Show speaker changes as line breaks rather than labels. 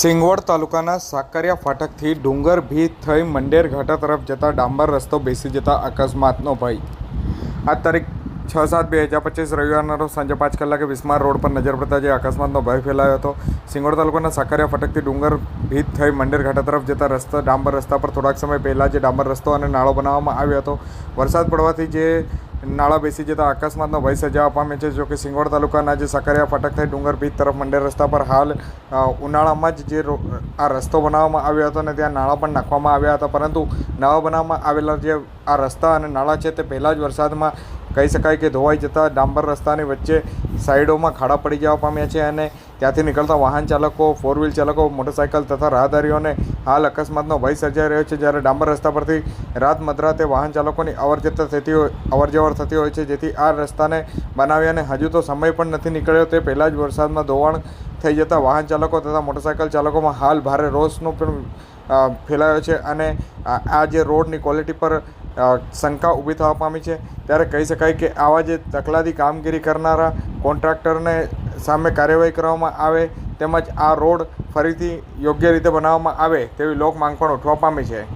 સિંગવડ તાલુકાના સાકરિયા ફાટકથી ડુંગર ભીત થઈ મંડેર ઘાટા તરફ જતા ડાંબર રસ્તો બેસી જતા અકસ્માતનો ભય. આ તારીખ છ સાત બે હજાર પચીસ રવિવારના રોજ સાંજે પાંચ કલાકે વિસ્માર રોડ પર નજર પડતા જે અકસ્માતનો ભય ફેલાયો હતો, સિંગવડ તાલુકાના સાકરિયા ફાટકથી ડુંગર ભીત થઈ મંડેર ઘાટા તરફ જતા રસ્તા, ડાંબર રસ્તા પર થોડાક સમય પહેલાં જે ડાંબર રસ્તો અને નાળો બનાવવામાં આવ્યો હતો, વરસાદ પડવાથી જે નાળા બેસી જતા અકસ્માતનો ભય સજાવા પામે છે. જોકે સિંગોડ તાલુકાના જે સકરિયા ફાટક થઈ ડુંગર ભીત તરફ મંડેર રસ્તા પર હાલ ઉનાળામાં જ જે આ રસ્તો બનાવવામાં આવ્યો હતો અને ત્યાં નાળા પણ નાખવામાં આવ્યા હતા. પરંતુ નવા બનાવવામાં આવેલા જે આ રસ્તા અને નાળા છે તે પહેલાં જ વરસાદમાં કહી શકાય કે ધોવાઈ જતા ડાંબર રસ્તાની વચ્ચે સાઈડોમાં ખાડા પડી જવા પામ્યા છે અને ત્યાંથી નીકળતા વાહન ચાલકો ફોર વ્હીલ ચાલકો મોટરસાયકલ તથા રાહદારીઓને હાલ અકસ્માતનો ભય સર્જાઈ રહ્યો છે જ્યારે ડાંબર રસ્તા પરથી રાત મધરાતે વાહન ચાલકોની અવર જવર થતી હોય અવર જવર થતી હોય છે. જેથી આ રસ્તાને બનાવી અને હજુ તો સમય પણ નથી નીકળ્યો. તે પહેલાં જ વરસાદમાં ધોવાણ થઈ જતા વાહન ચાલકો તથા મોટરસાયકલ ચાલકોમાં હાલ ભારે રોષનો પણ ફેલાયો છે અને આ જે રોડની ક્વોલિટી પર શંકા ઊભી થવા પામી છે. ત્યારે કહી શકાય કે આવા જે તકલાદી કામગીરી કરનારા કોન્ટ્રાક્ટરને સામે કાર્યવાહી કરવામાં આવે, તેમજ આ રોડ ફરીથી યોગ્ય રીતે બનાવવામાં આવે તેવી લોક માંગ પણ ઉઠવા પામી છે.